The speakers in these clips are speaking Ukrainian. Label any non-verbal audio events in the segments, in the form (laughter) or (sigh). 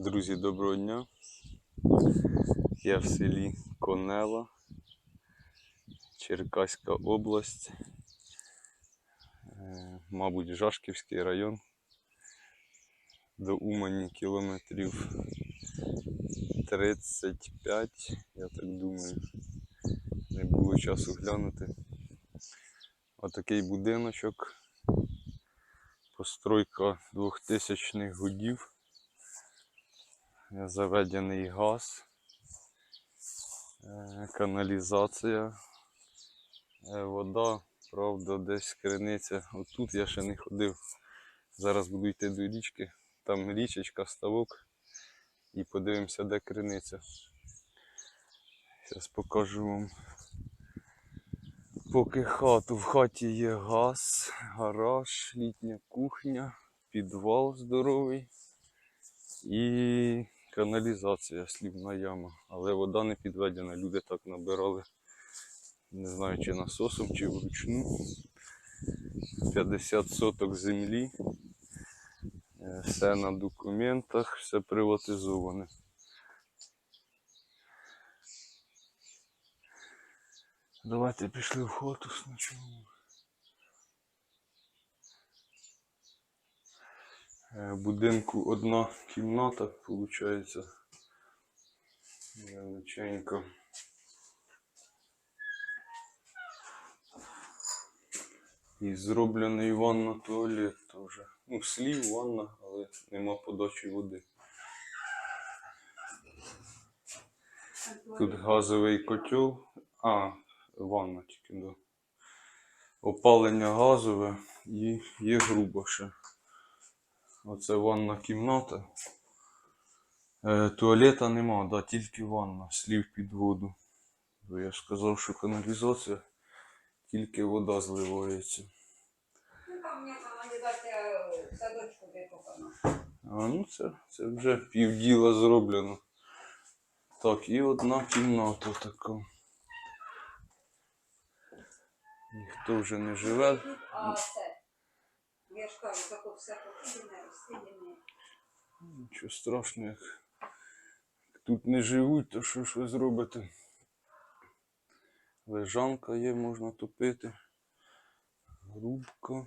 Друзі, доброго дня. Я в селі Конела, Черкаська область, Е, мабуть, Жашківський район. До Умані кілометрів 35, я так думаю. Не було часу глянути. Отакий будиночок. Постройка 2000-х годів. Заведений газ, е, каналізація, е, вода, правда, десь криниця. Отут я ще не ходив. Зараз буду йти до річки, там річечка, ставок. І подивимося, де криниця. Зараз покажу вам. Поки хату. В хаті є газ, гараж, літня кухня, підвал здоровий і каналізація, слівна яма. Але вода не підведена. Люди так набирали. Не знаю, чи насосом, чи вручну. 50 соток землі. Е, Все на документах, все приватизоване. Давайте пішли в хату спочатку. Будинку одна кімната, виходить. Величенька. І зроблений ванна туалет теж. Ну, слів ванна, але нема подачі води. Тут газовий котел. А, ванна тільки, да. Опалення газове і є грубо ще. Оце ванна кімната. Е, туалета нема, да, тільки ванна, слів під воду. Бо я ж сказав, що каналізація, тільки вода зливається. Ну, там мені каналізація в садочку викопана. А ну це, це вже півділа зроблено. Так, і одна кімната така. Ніхто вже не живе. А це, я ж кажу, тако все покинене, розсидене. Нічого страшного, як тут не живуть, то що ж ви зробите? Лежанка є, можна топити. Грубка.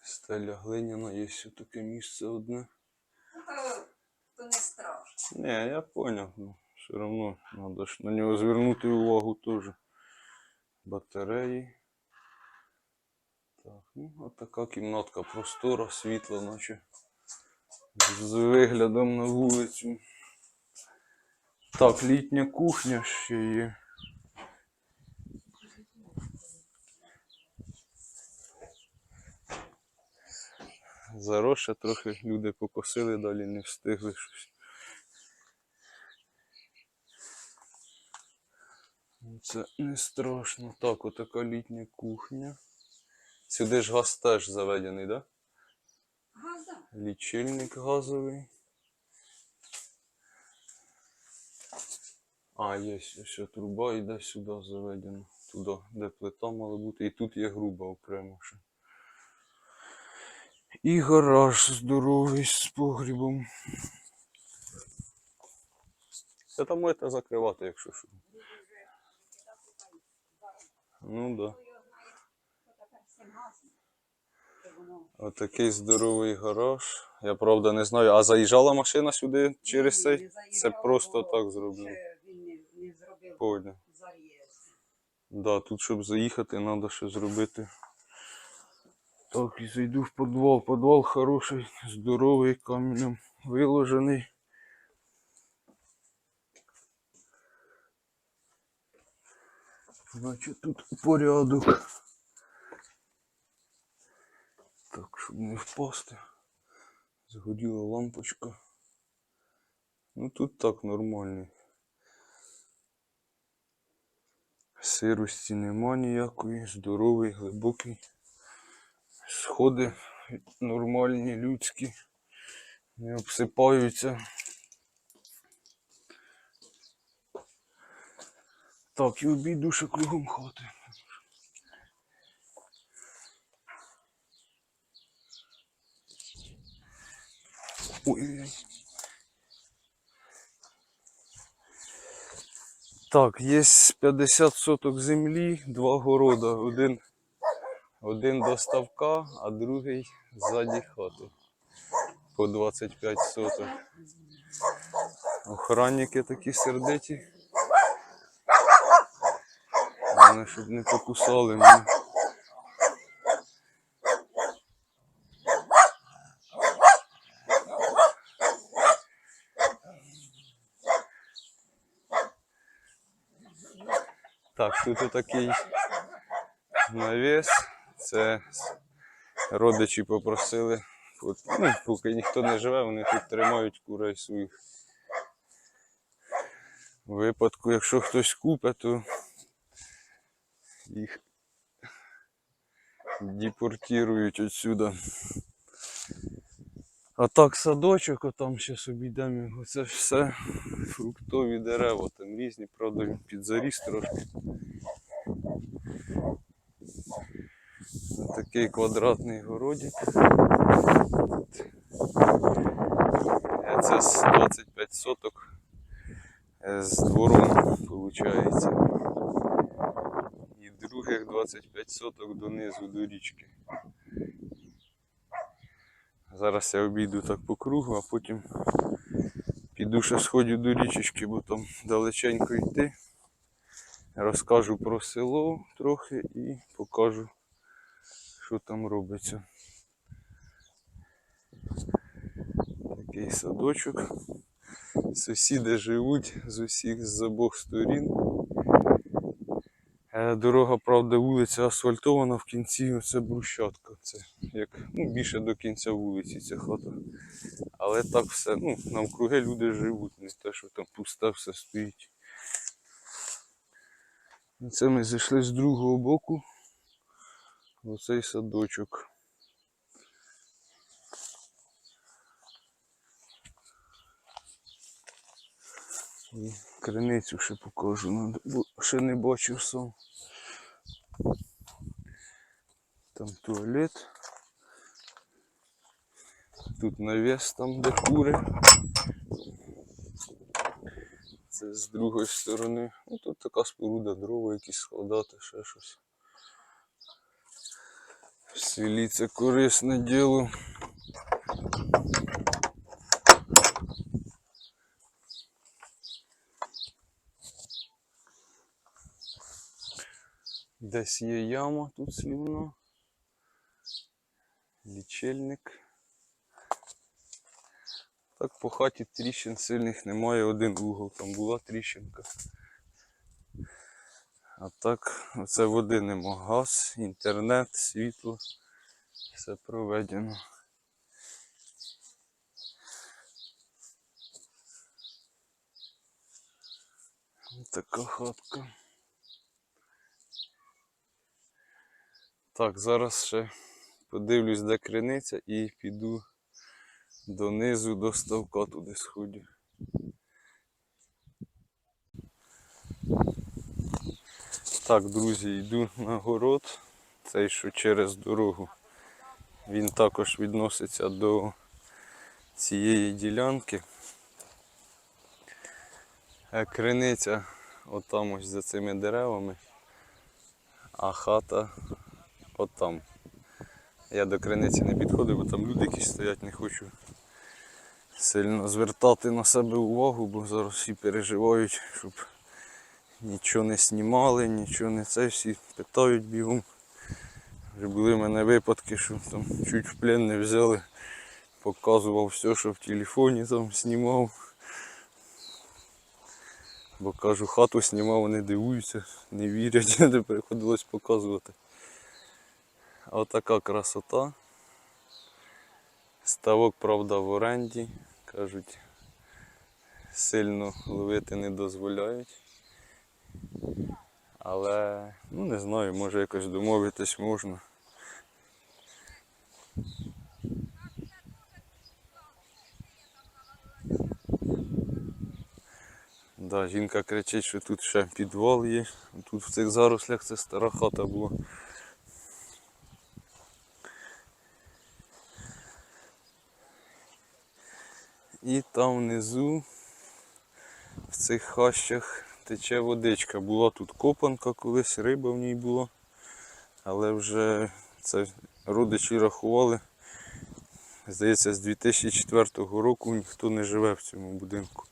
Стеля глиняна, є ще таке місце одне. Ну, то, то не страшно. Не, я понял. Ну, все равно надо ж на нього звернути увагу теж. Батареї. Так, ну, от така кімнатка простора, світла, наче з виглядом на вулицю. Так, літня кухня ще є. Заросше трохи люди покосили, далі не встигли щось. Це не страшно. Так, отака літня кухня. Сюди ж газ теж заведений, так? Да? Газа. Лічильник газовий. А, є ось труба йде сюди заведена. Туди, де плита мала бути. І тут є груба окремо ще. І гараж здоровий з погрібом. Це там можете закривати, якщо що. Ну так. Да. Хто його знає, що тепер з цим газом. Що воно Отакий здоровий гараж. Я правда не знаю, а заїжджала машина сюди через цей? Це просто так зроблено. Понял. Да, тут, щоб заїхати, треба ще зробити. Так, і зайду в підвал. Підвал хороший, здоровий, каменем виложений. Значить, тут порядок. Так, щоб не впасти. Згоділа лампочка. Ну тут так нормально. Сирості нема ніякої, здоровий, глибокий. Сходи нормальні, людські, не обсипаються. Так, і обійду ще кругом хати. Ой. Так, є 50 соток землі, два города. Один, один до ставка, а другий ззаді хати. По 25 соток. Охранники такі сердиті. Головне, щоб не покусали мене. Так, тут отакий навіс. Це родичі попросили. От, ну, поки ніхто не живе, вони тут тримають курей своїх. У випадку, якщо хтось купить, то їх депортують отсюда. А так садочок, отам ще собі йдемо. Оце ж все фруктові дерева, там різні, правда, підзаріс трошки. Такий квадратний городик. Е, Це з 25 соток е, з двором, виходить. І других 25 соток донизу до річки. Зараз я обійду так по кругу, а потім піду ще сходю до річечки, бо там далеченько йти. Розкажу про село трохи і покажу, що там робиться. Такий садочок. Сусіди живуть з усіх з обох сторін. Е, Дорога, правда, вулиця асфальтована в кінці це брусчатка. Це як ну, більше до кінця вулиці ця хата. Але так все, ну, навкруги люди живуть, не те, що там пусте все стоїть. Це ми зайшли з другого боку оцей садочок. І криницю ще покажу, бо ще не бачив сам. Там туалет. Тут навіс там, де кури. Це з другої сторони. Ну тут така споруда, дрова якісь складати, ще щось. В корисне діло. Десь є яма тут слівно. Лічильник. Так по хаті тріщин сильних немає, один угол, там була тріщинка. А так, оце води нема. Газ, інтернет, світло. Все проведено. Ось Така хатка. Так, зараз ще подивлюсь, де криниця і піду донизу до ставка туди сходю. Так, друзі, йду на город. Цей, що через дорогу. Він також відноситься до цієї ділянки. Е, Криниця отам ось за цими деревами, а хата отам. Я до криниці не підходив, бо там люди якісь стоять, не хочу сильно звертати на себе увагу, бо зараз всі переживають, щоб нічого не знімали, нічого не це, всі питають бігом. Вже були в мене випадки, що там чуть в плен не взяли, показував все, що в телефоні там знімав. Бо кажу, хату знімав, вони дивуються, не вірять, (laughs) де приходилось показувати. А Отака красота. Ставок, правда, в оренді. Кажуть, сильно ловити не дозволяють. Але, ну не знаю, може якось домовитись можна. Да, жінка кричить, що тут ще підвал є. Тут в цих зарослях це стара хата була. І там внизу, в цих хащах, тече водичка. Була тут копанка колись, риба в ній була. Але вже це родичі рахували. Здається, з 2004 року ніхто не живе в цьому будинку.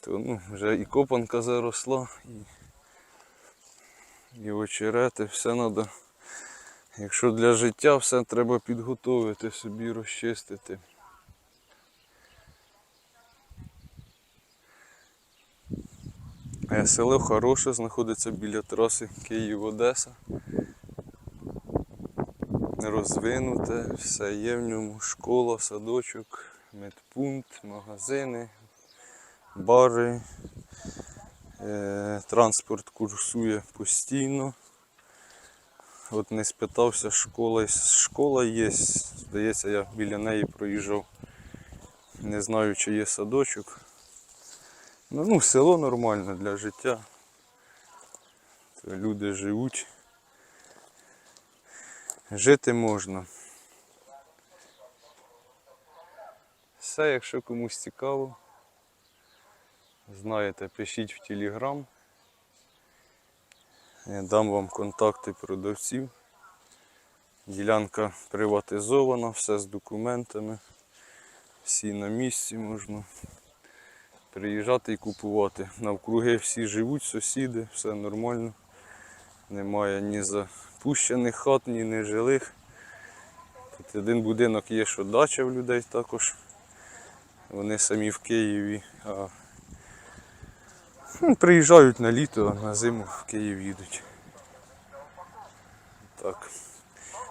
То ну, вже і копанка заросла, і, і очерети, все треба. Якщо для життя, все треба підготовити собі, розчистити. Село хороше, знаходиться біля траси Київ-Одеса. Розвинуте, все є в ньому. Школа, садочок, медпункт, магазини, бари. Е, Транспорт курсує постійно. От не спитався, школа, школа є. Здається, я біля неї проїжджав. Не знаю, чи є садочок. Ну, ну село нормальне для життя. Люди живуть. Жити можна. Все, якщо комусь цікаво, знаєте, пишіть в Телеграм. Я дам вам контакти продавців. Ділянка приватизована, все з документами. Всі на місці можна приїжджати і купувати. Навкруги всі живуть, сусіди, все нормально. Немає ні запущених хат, ні нежилих. Тут один будинок є, що дача в людей також. Вони самі в Києві. А ну, приїжджають на літо, а на зиму в Київ їдуть. Так.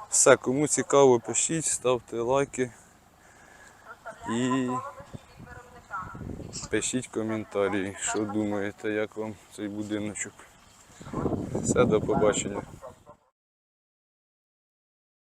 Все, кому цікаво, пишіть, ставте лайки і пишіть коментарі, що думаєте, як вам цей будиночок. Все, до побачення.